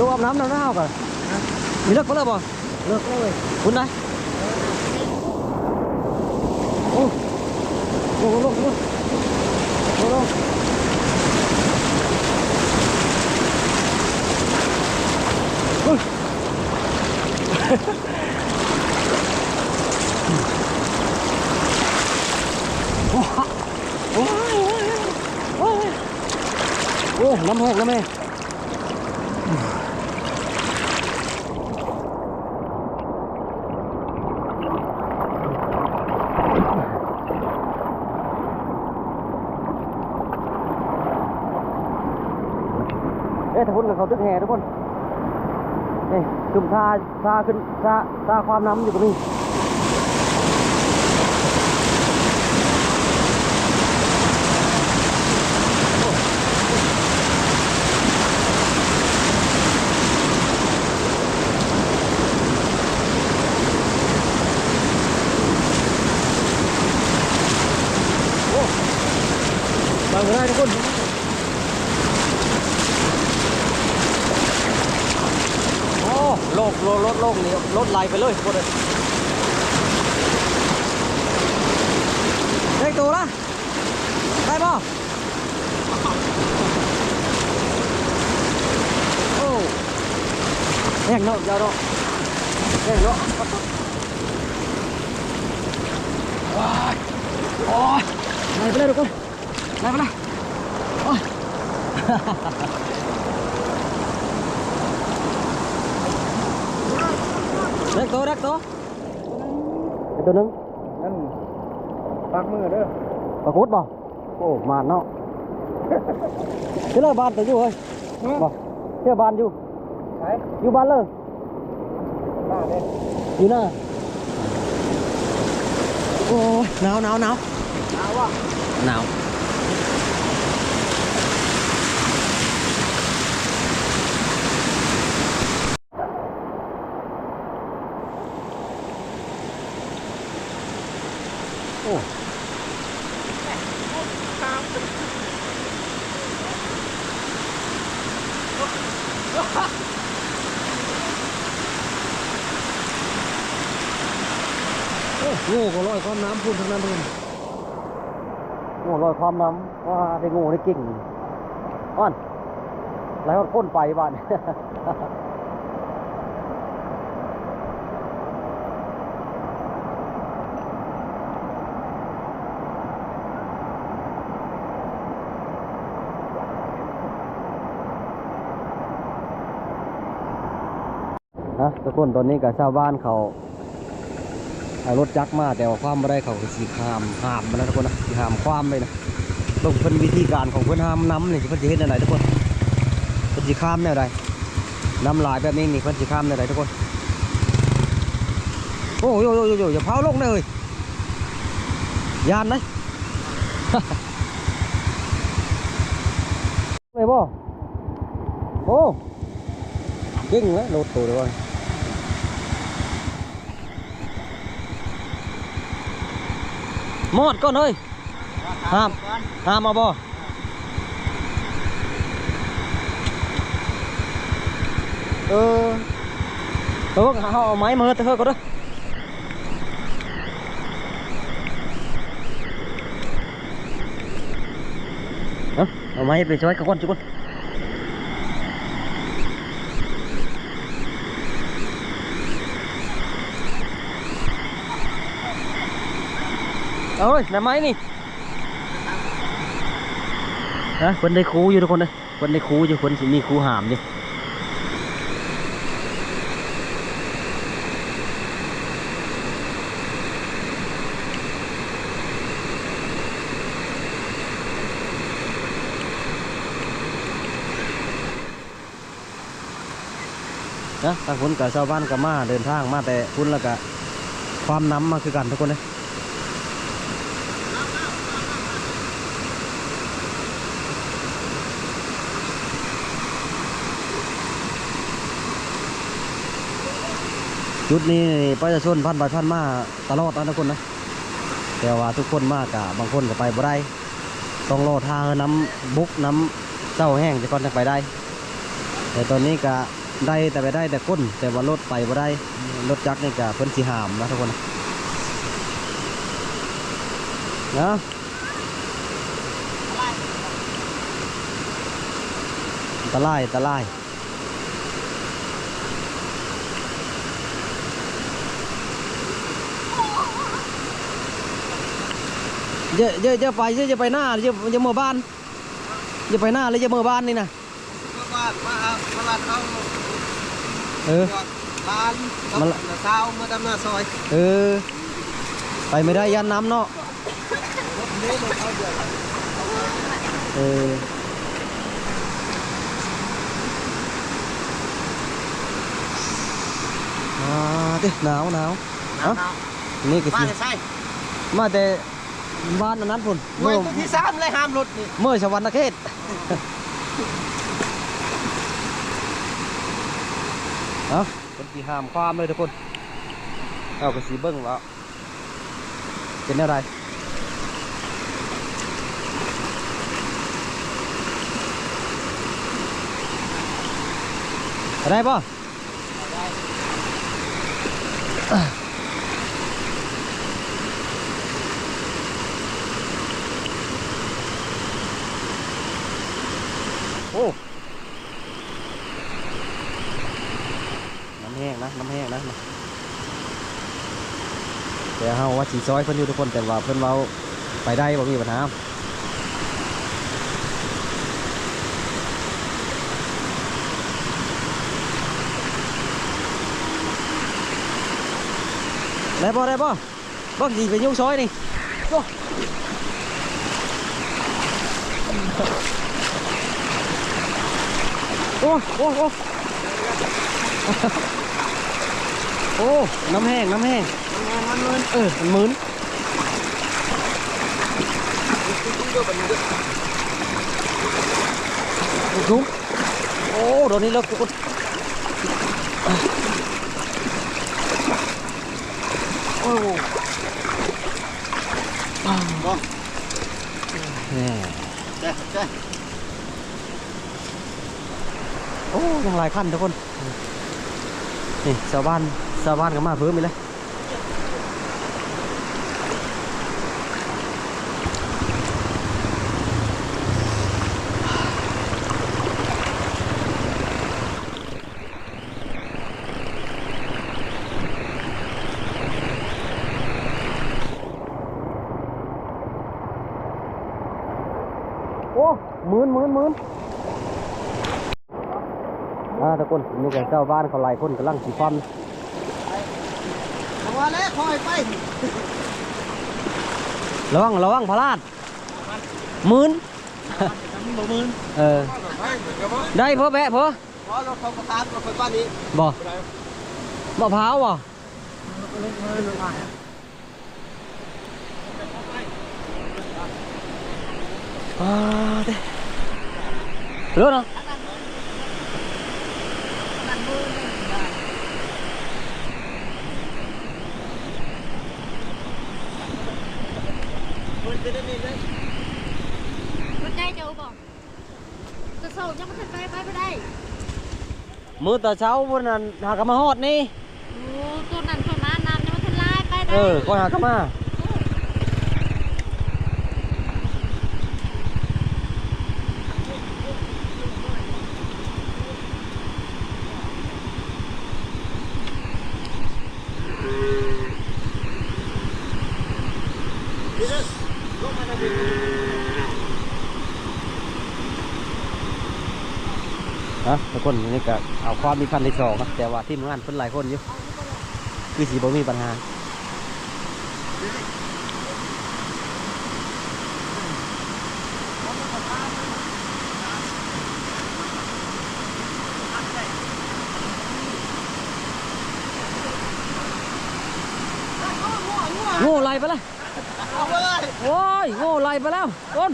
ดูอาบน้ำน้ำหน้าก่อนมีเลิกก็เลิกบ่เลิกเลยคุณได้โอ้ลงลงลงลงลงเฮ้ยโอ๊ะทุกคนกับเขาตึกแห่ทุกคนนี่จุ่มท่าท่าขึ้นท่าท่าความน้ำอยู่ตรงนี้โอ้ไปไม่ได้ทุกคน โอ้โลกโลรถโลกนี้ร ถไหลไปเลยทุกคนเลยได้ตัวละได้ป่ะโอ้แห้งเนาะยาวเนาะแห้งเนาะว้ายโอ้ยไหลไปเลยทุกคนไหลไปเลยโอ้ย เด็กตัวเด็กตัวไอ้ตัวหนึงนั่นปักมือเด้อปรากฏบ่โอ้มานเนาะเจ้าบ้านตัวอยู่เฮ้ยบ่เจ้าบ้านอยู่ ไป อยู่บ้านเลย หน้าเด้ อยู่น่ะโอ้ยหนาวหนาวหนาว เอาวะ หนาวโอ้โอ้โง่ก็ลอย ความน้ำพุ่นทั้งนั้นเลยโง่ลอยความน้ำว่าได้โง่ได้เก่งอ้อนหลฮอดก้นไปบ้านนะทุกคนตอนนี้กับชาวบ้านเขา รถจักรมาแต่ว่าความไม่ได้เขาสีขามหามมาแล้วทุกคนนะสีขามความไปนะต้องเป็นวิธีการของเพื่อนห้ามน้ำนี่เพื่อนจะเห็นอะไรทุกคนเพื่อนสีข้ามแนวใดน้ำลายแบบนี้นี่เพื่อนสีข้ามแนวใดทุกคนโอ้ยโยโยโยโยอย่าเผาลงเลยยานเลยเลยบ่โอ้เก่งเลยรถตัวเดียวหมดก่อนเลย ห้ามห้ามเอาบ่เออเออเขาเอาไม้มาเฮ้ยเถอะก็ได้อเอาเอาไม้ไปช่วยนจุกคนเอ้ยแม่ไม้นี่ฮะคนได้คูอยู่ทุกคนเลยคนได้คูอยู่คนสิมีคูหามอยู่นะทางคนกับชาวบ้านกับมาเดินทางมาแต่คุณแล้วก็ความน้ำมาคือกันทุกคนเลย จุดนี้ประชาชนพันไปพันมาตลอดนะทุกคนนะแต่ว่าทุกคนมากะบางคนก็ไปบ่ได้ต้องรอทางน้ำบุกน้ำเจ้าแห้งจะก่อนจะไปได้ แต่ตอนนี้กะได้แต่ไปได้แต่ก้น แต่ว่ารถไปบ่ได้รถจักรนี่ก็เพิ่นสิหามนะทุกคนนะอันตรายอันตรายเยอะเยอะเยอะไปเยอะจะไปหน้าเยอะเยอะเมื่อบ้านเยอะไปหน้าเลยเยอะเมื่อบ้านนี่นะมามาเอามาลาดเอาเออลานมามาละเช้ามาดำนาซอย เออ ไปไม่ได้ยันน้ำเนาะรถนี้เลยเอาเดือดเออมาดิหนาวหนาวเอ้านี่ก็มาสิจะใช่มาแต่ บ้านอันนั้นพุ่นเมื่เมื่ออตัวที่สามเลยห้ามรถนี่เมื่อชวันเขตเอ้าคนที่ห้ามความเลยทุกคน เอากระสีเบิ้งแล้วเป็นอะไรได้ป่ะโอ้น้ำแห้งนะ น้ำแห้งนะ แต่เฮา ว่าสีซอยเพิ่นอยู่ทุกคนแต่ว่าเพิ่นเว้าไปได้บ่มีปัญหาได้บ่ได้บ่บ่สิไปยุ่งซอยนี่โอ้โอ้โอ้โอ้โอ้น้ำแห้ง น้ำแห้ง มันมันเออมันมืนจุ๊บโอ้โดนนี้แล้วกูโอ้อ้าวบ่แหม่ใช่ใช่โอ้ยังหลายขั้นทุกคน นี่ชาวบ้านชาวบ้านก็มาเพิ่มอีกเลย มื่นหมื่นหมื่นอ่าทุกคนนี่ก็เจ้าบ้านเขาหลายคนกำลังสีฟันเอาว่าแล้วคอยไประวังระวังพลาดหมื่นทำบ่มืนเออได้เพอแบะเพอเพราะรถเขาประกาศรถไฟฟ้านี้บ่มะพร้าวบ่อ่าเด้รู้เนาะมันจะได้มีเลยมันได้เจ้าบอกจะโซ่ยังไม่ทันไปไปไม่ได้ มือต่อเช้าวันนั้นหากนมาฮอ ดนี่โอ้ตัวนั้นตัวนั้นน้ำยังไม่ทันไล่ไปได้เออก็ห นมาฮะทุกคนนี่ก็เอาความมีคันที่สองนะแต่ว่าที่มงานเพิ่นหลายคนอยู่คือสีบ่มีปัญหาโง่ไล่ไปล้วเอาเลย โอ้ยโง่ไล่ไปแล้วต้น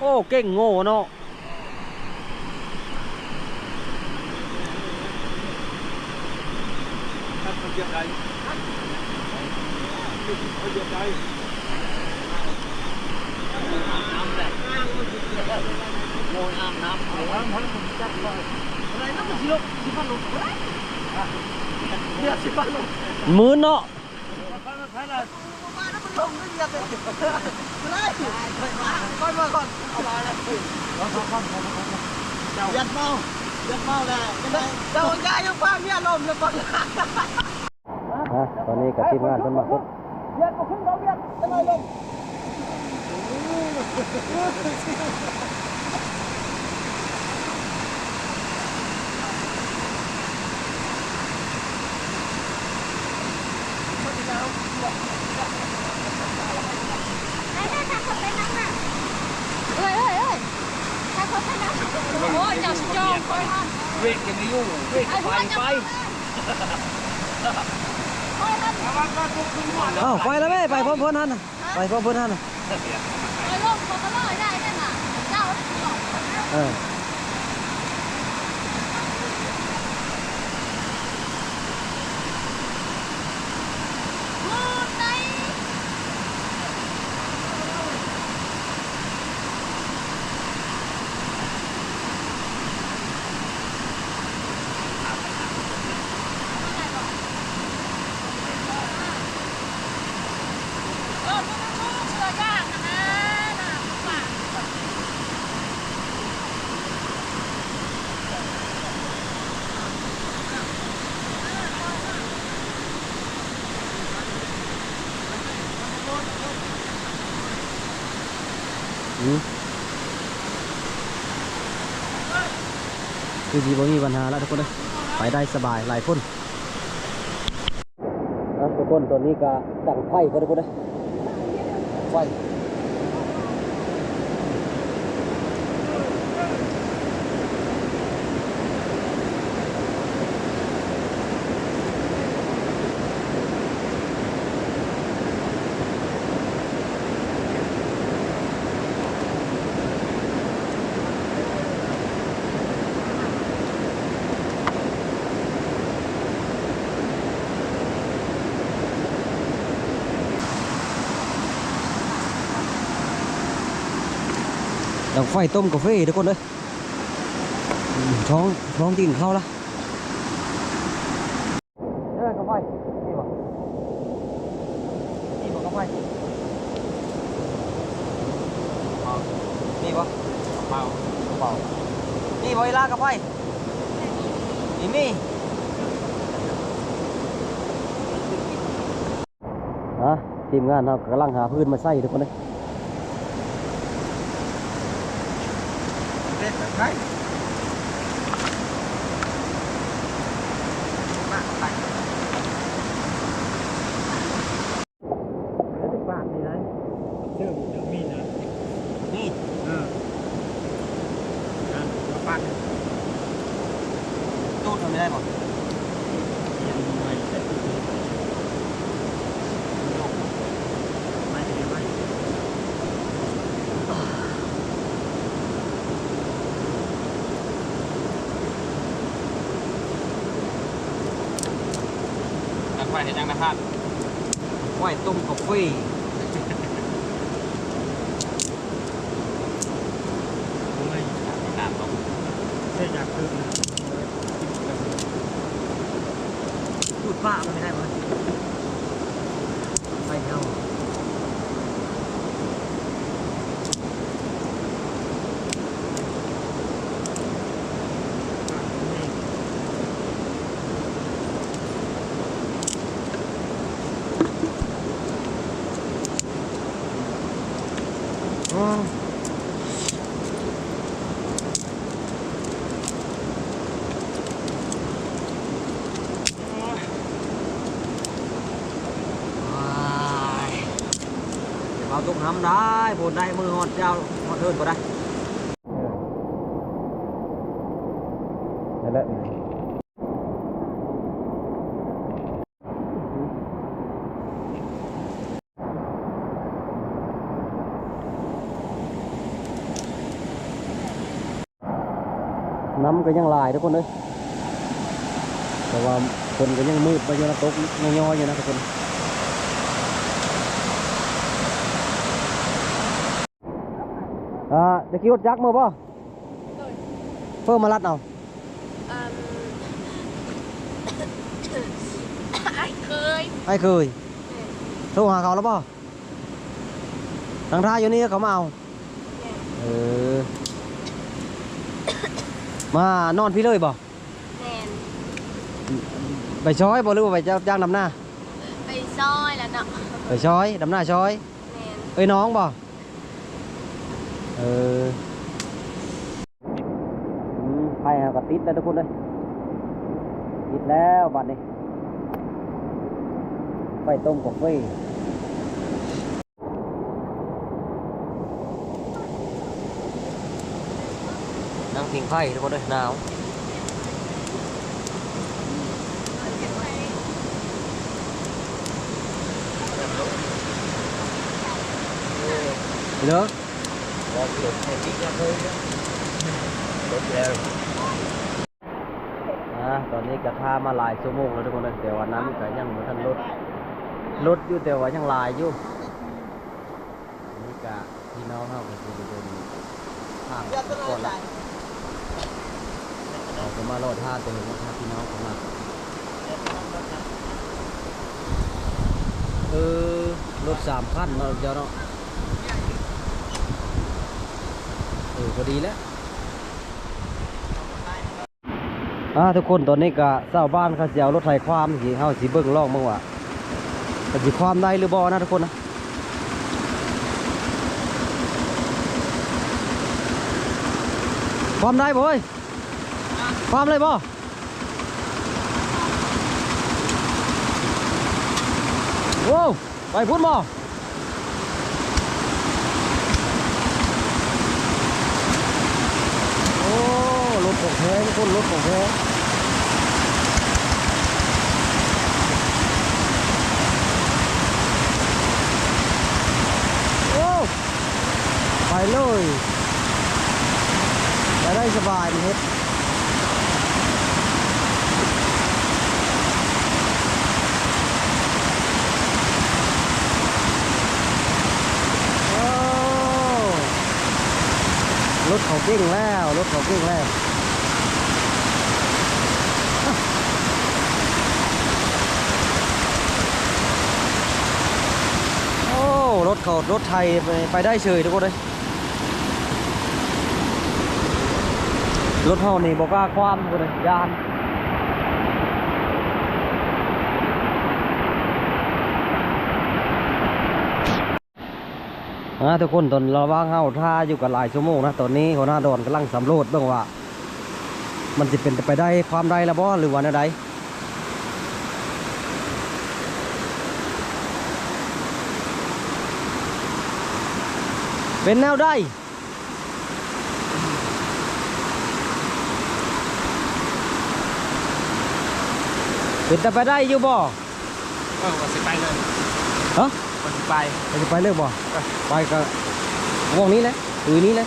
โอ้เก่งโง่เนาะมันเหยียบใดมันเหยียบใดน้ำแหละน้ำมันโมยน้ำน้ำเอาพันผมจัดเลยอะไรน้ำมันสิลกสิพันลงอะไรเดี๋ยวสิพันลงมื้อเนาะ มาแล้วมันลงก็เหยียบเลยอะไรค่อยมาก่อนเอามาเลยเขาค่อยเจ้ายัดเมายัดเมาแล้วเจ้าใจยังฟังเนี่ยลมแล้วฟังฮะตอนนี้กับทีมงานเพิ่นมาเก็บยัดมาขึ้นเรายัดจะไหนลง ไอ้ถ้าถ้าเขาไปนั่งน่ะเอ้ยเอ้ยเอ้ยถ้าเขาไปนั่งโอ้ยเจ้าสิจองคอยทำ เบรกยังไม่ยุ่งเวกไอ้พวกจะไปอ้าวไปแล้วแม่ไปพร้อมพิ่นหั่นน่ะไปพร้อมพิ่นหั่นน่ะคอยลงเขาก็ลอยได้นั่นน่ะเจ้าได้บอกเออ มือไหน เออมึงมึงเชื่อยากนะนะน่ะฝาก อืม คือสิบ่มีปัญหาแล้วทุกคนเลยไปได้สบายหลายคนทุกคนตัวนี้ก็ตั้งไฟก็ทุกคนเลยไฟ ไฟต้มกาแฟทุกคนเลยอืมท้องท้องกินข้าวละนี่กาแฟนี่บ่นี่บ่กาแฟนี่บ่เปล่าเปล่านี่บ่เวลากาแฟนี่มีฮะทีมงานเรากำลังหาพื้นมาใส่ทุกคนเลย เด็ด ใช่มาไปแล้วถึงบ้านนี่นะเชื่อผมจะมีนะนี่เออนะมาปั้นตู้ทำไม่ได้ป่ะยังไม่ได้ดูไม่ได้ไม่ นักไฟเห็นยังนะครับ ไฟต้มกาแฟ ไม่ น้ำต้ม ใช่อยากคือนะ พูดป้ามันไม่ได้มั้ยไฟเท่าอ๋อว้ายเดี๋ยวเอาตุ้ง ทำได้บนได้มือหอดเจ้าหอดเทินก็ได้นั่นแหละน้ำก็ยังหลายทุกคนเลยแต่ว่าคนก็ยังมืดไปอยู่นะตกย่อยๆอยู่นะทุกคน อ่าตะกี้รถจักรมาป่ะเพิ่มมาลัดเอาอืมไอ้เคยไอ้เคยโทรหาเขาแล้วป่ะทางท่าอยู่นี่เขามาเอาเออมานอนพี่เลยบ่แมนไปช้อยบ่หรือว่าไปจ้างดำหน้าไปซอยแล้วเนาะไปช้อยดำหน้าช้อยแมนเอ้ยน้องบ่ เอออืมไฟเอาก็ติดแล้วทุกคนเลยติดแล้วบัดนี้ไฟต้มกาแฟนั่งพิงไฟทุกคนเลยหนาวเนะตอนนี้กระทามาลายชั่วโมงแล้วทุกคนเลยแต่ว่าน้ำก็ยังไม่ทันลดลดอยู่แต่ว่ายังลายอยู่นี่กะพี่น้องเขาก็จะเป็นทางยัดตัวก่อนไหนละเราก็มาโลดท่าเต็มนะครับพี่น้องของเราเออรถสามขั้นเนาจ้าเนาะเออ พอดีแล้วอ่าทุกคนตอนนี้ก็เจ้าบ้านเขาสิเอารถไถความสิเฮาสิเบิ่งลองมั่งว่ามันสิความได้หรือบ่นะทุกคนนะความได้บ่เฮ้ยความเลยบ่โว้วไปพุ่นบ่โอ้รถ ของแท้ทุกคนรถของแท้ไปเลยไปได้สบายนี่เฮ็ดโอ้รถเขาเก่งแล้ว รถเขาเก่งแล้ว โอ้ รถเขารถไทยไปไปได้เฉยทุกคนเลยรถเฮานี่บอกกล้าความทุกคนเลยยานอ่าทุกคนตอนเราว่างเฮาท่าอยู่กันหลายชั่วโมงนะตอนนี้หัวหน้าดอนกำลังสำรวจเบื้องว่า มันจะเป็นไปได้ความได้แล้วบ่หรือว่าแนวใเป็นแนวได้เป็นแต่ไปได้อยู่บ่เออวันสิไปเลยฮะวันสิไปไปจะไปเลิกบ่ไปก็วงนี้แหละอือนี้แหละ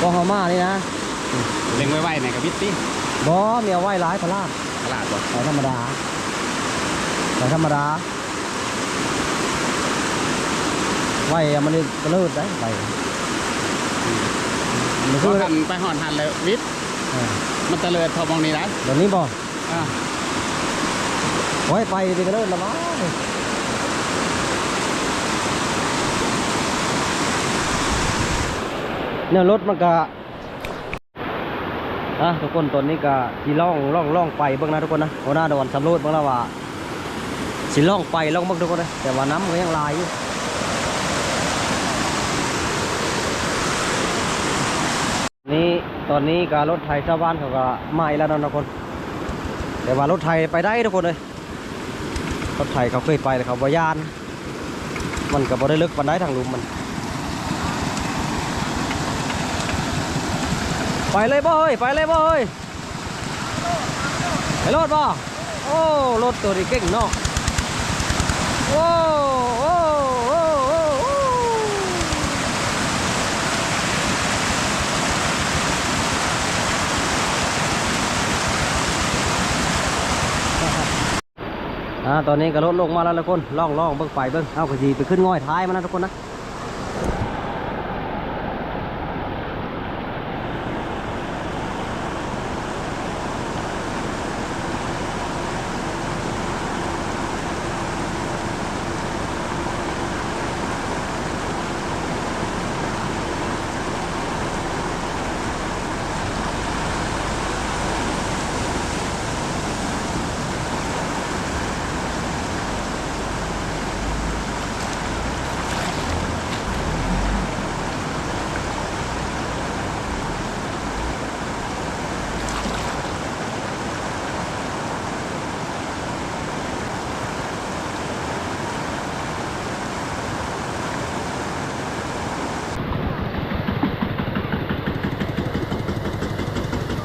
ก็เฮามานี่นะเล็งไว้ไว้ในกับวิตตี้บ่เมียไหว้ร้ายพลาดตลาดบ่ไปธรรมดาไปธรรมดา ไหว้อะมันนี่ก็เลิศได้ไปมันก็คือหันไปหอนหันเลยวิทย์เออมันเตลิดพอมองนี้นะเดี๋ยวนี้บ่อ่าโอ้ยไปดีก็เลิศละมั้งเนี่ยรถมันก็อะทุกคนตอนนี้ก็สิล่องล่องล่องไปเบิ่งนะทุกคนนะหัวหน้าดอนสำรวจเบิ่งแล้วว่าสิล่องไปล่องเบิ่งทุกคนนะแต่ว่าน้ำมันก็ยังหลายอยู่ นี่ตอนนี้ก็รถไถชาวบ้านเขาก็มาอีกแล้วนะทุกคน แต่ว่ารถไถไปได้ทุกคนเลยรถไถเขาเคยไปเลยเขาบอยาน มันก็บ่ได้ลึกปานใดทางลุมมัน ไปเลยบ่เฮ้ยไปเลยบ่เฮ้ยไปรถบ่โอ้รถตัวนี้เก่งเนาะโอ้โอ้โอ้โอ้โอ้ อ่าตอนนี้ก็ลดลงมาแล้วทุกคนล่องล่องเบิ้งไปเบิ้งเอาก็ดีไปขึ้นง่อยท้ายมันนะทุกคนนะ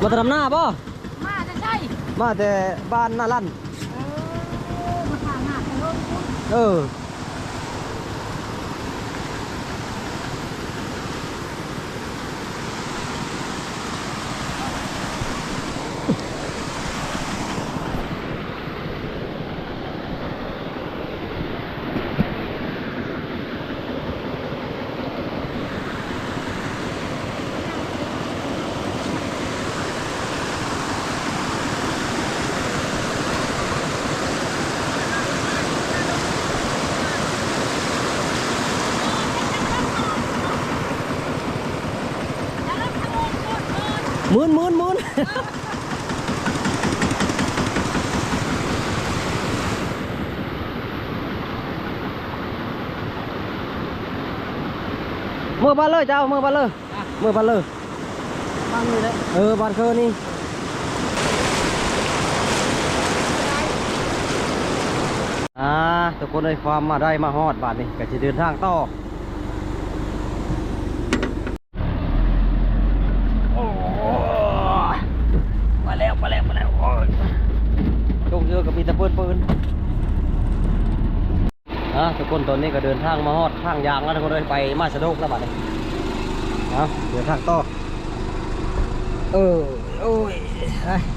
มาแต่ทำหน้าป่ะมาจะใช่มาแต่บ้านหน้าลั่นเออมาทางหน้าไปลงคุณเออ มุนหมุนหมุนมือบ้านเลยเจ้ามือบ้านเลยมือบ้านเลยฟังเลยนะเออบ้านเคอนี่อ่าทุกคนเลยความมาได้มาฮอดบาทนี่ก็จะเดินทางต่อโอ้ยมาแล้วมาแล้วมาแล้วโอ้ยจงเจอกับมีแตะปืนปืนอะทุก คนตอนนี้ก็เดินทางมาฮอดทางยางแล้วทุกคนเลยไปมาสะดกแล้วบาทนี้เอาเดินทางต่อเออโอ้ยไปไป